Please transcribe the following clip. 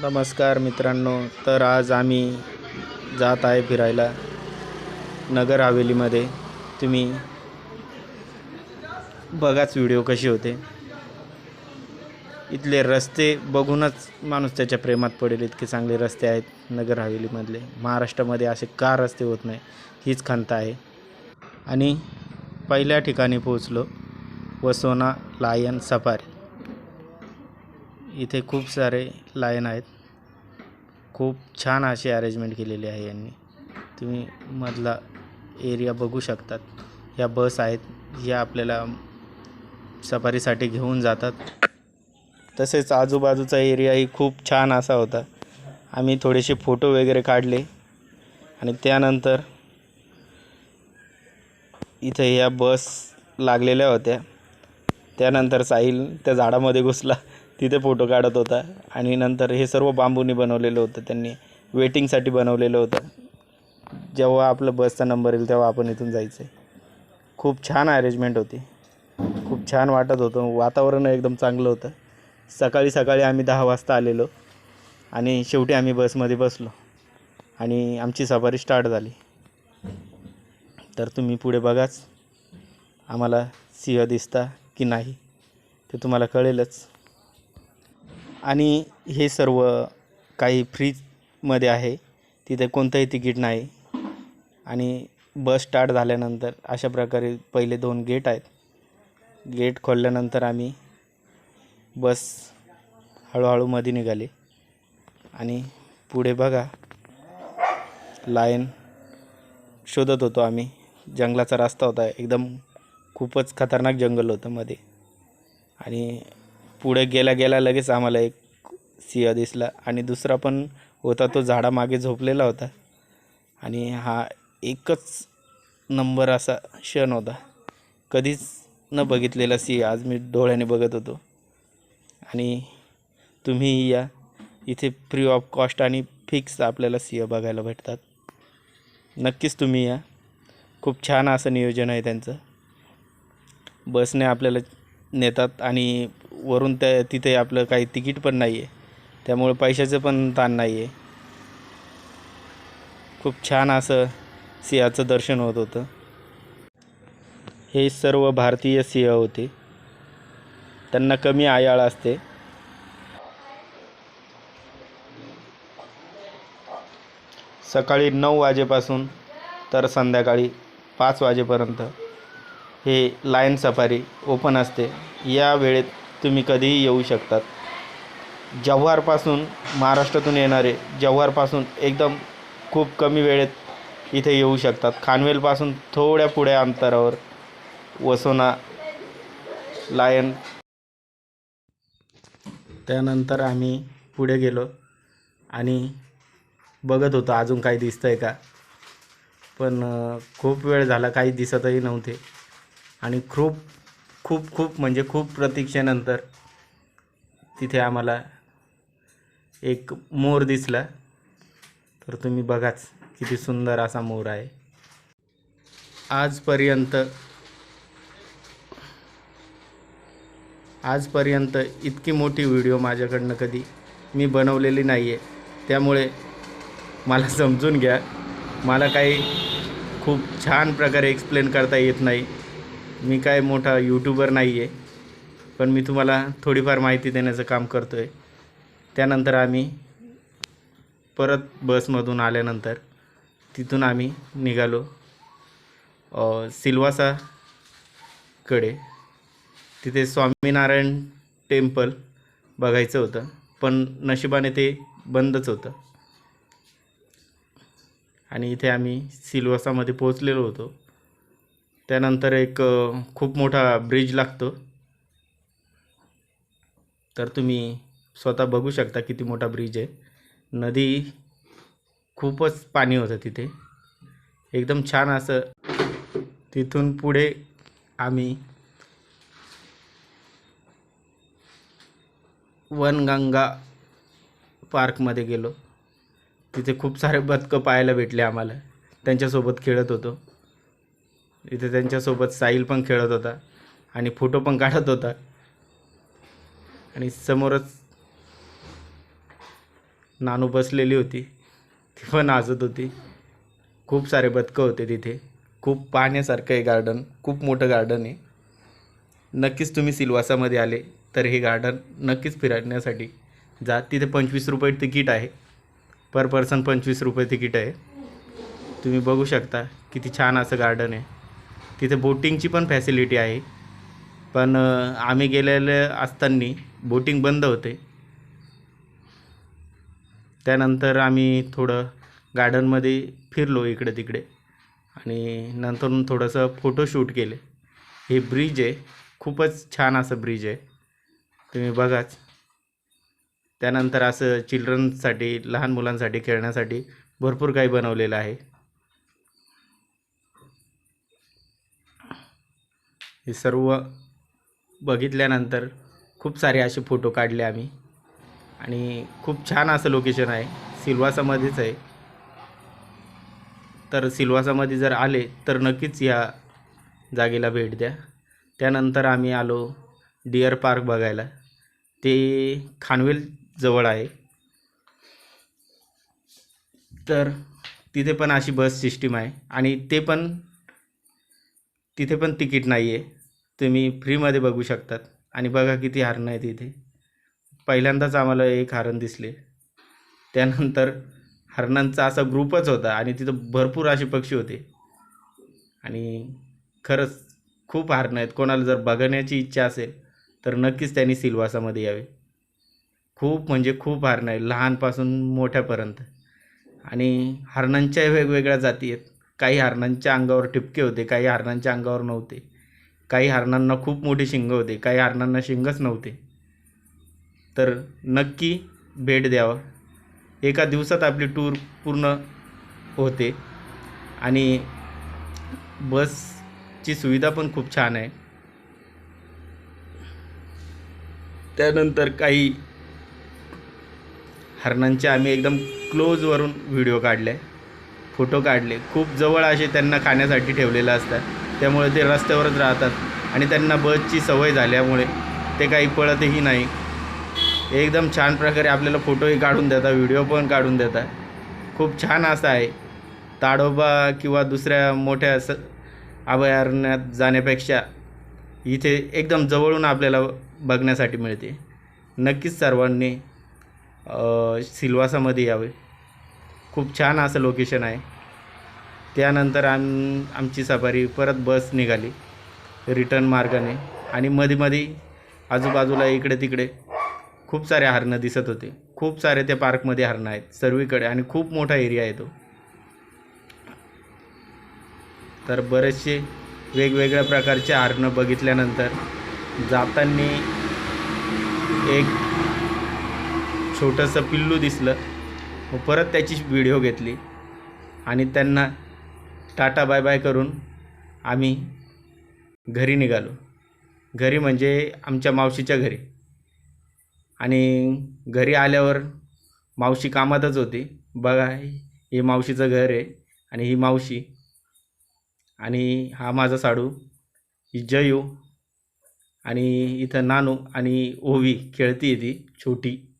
नमस्कार मित्रांनो तर आज आम्ही जात आहे फिरायला नगर हवेलीमध्ये. तुम्ही बघाच व्हिडिओ कशी होते. इथले रस्ते बघूनच माणूस त्याच्या प्रेमात पडेल इतके चांगले रस्ते आहेत नगर हवेलीमधले. महाराष्ट्रामध्ये असे का रस्ते होत नाही हीच खंत आहे. आणि पहिल्या ठिकाणी पोहोचलो वसोना लायन सफारी. इथे खूप सारे लायन आहेत. खूप छान अशी अरेंजमेंट केलेली आहे यांनी. तुम्ही मधला एरिया बघू शकतात. या बस आहेत या आपल्याला सफारीसाठी घेऊन जातात. तसेच आजूबाजूचा एरियाही खूप छान असा होता. आम्ही थोडेसे फोटो वगैरे काढले. आणि त्यानंतर इथे या बस लागलेल्या होत्या. त्यानंतर साहिल त्या झाडामध्ये घुसला. तिथे फोटो काढत होता. आणि नंतर हे सर्व बांबूनी बनवलेलं होतं त्यांनी. वेटिंगसाठी बनवलेलं होतं. जेव्हा आपलं बसचा नंबर येईल तेव्हा आपण इथून जायचं आहे खूप छान अरेंजमेंट होती. खूप छान वाटत होतं. वातावरण एकदम चांगलं होतं. सकाळी सकाळी आम्ही दहा वाजता आलेलो. आणि शेवटी आम्ही बसमध्ये बसलो. आणि आमची सफारी स्टार्ट झाली. तर तुम्ही पुढे बघाच. आम्हाला सिंह दिसता की नाही ते तुम्हाला कळेलच. आणि हे सर्व काही फ्रीमध्ये आहे. तिथे कोणतंही तिकीट नाही. आणि बस स्टार्ट झाल्यानंतर अशा प्रकारे पहिले दोन गेट आहेत. गेट खोलल्यानंतर आम्ही बस हळूहळू मध्ये निघाली. आणि पुढे बघा लाईन शोधत होतो आम्ही. जंगलाचा रस्ता होता. एकदम खूपच खतरनाक जंगल होतं मध्ये आणि पुढे गेला गेला लगेच आम्हाला एक सिंह दिसला. आणि दुसरा पण होता तो झाडामागे झोपलेला होता. आणि हा एकच नंबर असा क्षण होता. कधीच न बघितलेला सिंह. आज मी डोळ्याने बघत होतो. आणि तुम्ही या. इथे फ्री ऑफ कॉस्ट आणि फिक्स आपल्याला सिंह बघायला भेटतात. नक्कीच तुम्ही या. खूप छान असं नियोजन आहे त्यांचं. बसने आपल्याला नेतात आणि वरून त्या तिथे आपलं काही तिकीट पण नाही आहे त्यामुळे पैशाचं पण ताण नाही आहे खूप छान असं सिंहाचं दर्शन होत होतं. हे सर्व भारतीय सिंह होते. त्यांना कमी आयाळ असते. सकाळी नऊ वाजेपासून तर संध्याकाळी पाच वाजेपर्यंत हे लायन सफारी ओपन असते. या वेळेत तुम्ही कधीही येऊ शकतात. जव्हारपासून महाराष्ट्रातून येणारे जव्हारपासून एकदम खूप कमी वेळेत इथे येऊ शकतात. खानवेलपासून थोड्या पुढे अंतरावर वसोना लायन. त्यानंतर आम्ही पुढे गेलो आणि बघत होतो अजून काही दिसतं आहे का. पण खूप वेळ झाला काही दिसतही नव्हते. आणि खूप खूप खूप म्हणजे खूप प्रतीक्षेनंतर तिथे आम्हाला एक मोर दिसला. तर तुम्ही बघाच किती सुंदर असा मोर आहे. आजपर्यंत आजपर्यंत इतकी मोठी व्हिडिओ माझ्याकडनं कधी मी बनवलेली नाही आहे त्यामुळे मला समजून घ्या. मला काही खूप छान प्रकारे एक्सप्लेन करता येत नाही. मी काय मोठा यूट्यूबर नाही आहे पण मी तुम्हाला थोडीफार माहिती देण्याचं काम करतो आहे त्यानंतर आम्ही परत बसमधून आल्यानंतर तिथून आम्ही निघालो सिलवासाकडे सिल्वासाकडे. तिथे स्वामीनारायण टेम्पल बघायचं होतं पण नशिबाने ते बंदच होतं. आणि इथे आम्ही सिल्वासामध्ये पोहोचलेलो होतो. त्यानंतर एक खूप मोठा ब्रिज लागतो. तर तुम्ही स्वतः बघू शकता किती मोठा ब्रिज आहे. नदी खूपच पाणी होतं तिथे. एकदम छान असं तिथून पुढे आम्ही वनगंगा पार्कमध्ये गेलो. तिथे खूप सारे बदकं पाहायला भेटले आम्हाला. त्यांच्यासोबत खेळत होतो. इथे त्यांच्यासोबत साहिल पण खेळत होता आणि फोटो पण काढत होता. आणि समोरच नानू बसलेली होती. ती पण नाचत होती. खूप सारे बदकं होते तिथे. खूप पाहण्यासारखं आहे गार्डन खूप मोठं गार्डन आहे. नक्कीच तुम्ही सिलवासामध्ये आले तर हे गार्डन नक्कीच फिरण्यासाठी जा. तिथे पंचवीस रुपये तिकीट आहे. पर पर्सन पंचवीस रुपये तिकीट आहे. तुम्ही बघू शकता किती छान असं गार्डन आहे. तिथे बोटिंगची पण फॅसिलिटी आहे. पण आम्ही गेलेले असताना बोटिंग बंद होते. त्यानंतर आम्ही थोडं गार्डनमध्ये फिरलो इकडे तिकडे. आणि नंतर थोडंसं फोटोशूट केले. हे ब्रिज आहे. खूपच छान असं ब्रिज आहे. तुम्ही बघाच. त्यानंतर असं चिल्ड्रनसाठी लहान मुलांसाठी खेळण्यासाठी भरपूर काही बनवलेलं आहे. हे सर्व बघितल्यानंतर खूप सारे असे फोटो काढले आम्ही. आणि खूप छान असं लोकेशन आहे. सिल्वासामध्येच आहे. तर सिल्वासामध्ये जर आले तर नक्कीच या जागेला भेट द्या. त्यानंतर आम्ही आलो डिअर पार्क बघायला. ते खानवेल जवळ आहे. तर तिथे पण अशी बस सिस्टीम आहे. आणि ते पण तिथे पण तिकीट नाही आहे तुम्ही फ्रीमध्ये बघू शकतात. आणि बघा किती हरणं आहे तिथे पहिल्यांदाच आम्हाला एक हरण दिसले. त्यानंतर हरणांचा असा ग्रुपच होता आणि तिथं भरपूर असे पक्षी होते. आणि खरंच खूप हरणं आहेत. कोणाला जर बघण्याची इच्छा असेल तर नक्कीच त्यांनी सिल्वासामध्ये यावे. खूप म्हणजे खूप हरणं आहे लहानपासून मोठ्यापर्यंत. आणि हरणांच्या वेगवेगळ्या जाती आहेत. काही हरणांच्या अंगावर ठिपके होते काही हरणांच्या अंगावर नव्हते. काही हरणांना खूप मोठी शिंग होते काही हरणांना शिंगच नव्हते. तर नक्की भेट द्यावं. एका दिवसात आपली टूर पूर्ण होते आणि बसची सुविधा पण खूप छान आहे. त्यानंतर काही हरणांचे आम्ही एकदम क्लोजवरून व्हिडिओ काढले. फोटो काढले. खूप जवळ असे त्यांना खाण्यासाठी ठेवलेलं असतात. त्यामुळे ते रस्त्यावरच राहतात. आणि त्यांना बसची सवय झाल्यामुळे ते काही पळतही नाही. एकदम छान प्रकारे आपल्याला फोटोही काढून देतात व्हिडिओ पण काढून देतात. खूप छान असं आहे. ताडोबा किंवा दुसऱ्या मोठ्या स अभयारण्यात जाण्यापेक्षा इथे एकदम जवळून आपल्याला बघण्यासाठी मिळते. नक्कीच सर्वांनी अ, सिल्वासामध्ये यावे. खूप छान असं लोकेशन आहे. त्यानंतर आम आमची सफारी परत बस निघाली. रिटर्न मार्गाने. आणि मध्ये मध्ये आजूबाजूला इकडे तिकडे खूप सारे हरणं दिसत होते. खूप सारे त्या पार्कमध्ये हरणं आहेत. सर्वीकडे. आणि खूप मोठा एरिया आहे तो. तर बरेचसे वेगवेगळ्या प्रकारचे हरणं बघितल्यानंतर जाताना एक छोटंसं पिल्लू दिसलं. मग परत त्याची व्हिडिओ घेतली. आणि त्यांना टाटा बाय बाय करून आम्ही घरी निघालो. घरी म्हणजे आमच्या मावशीच्या घरी. आणि घरी आल्यावर मावशी कामातच होती. बघा हे मावशीचं घर आहे आणि ही मावशी. आणि हा माझा साडू ही जयू आणि इथं नानू आणि ओवी खेळती ती छोटी.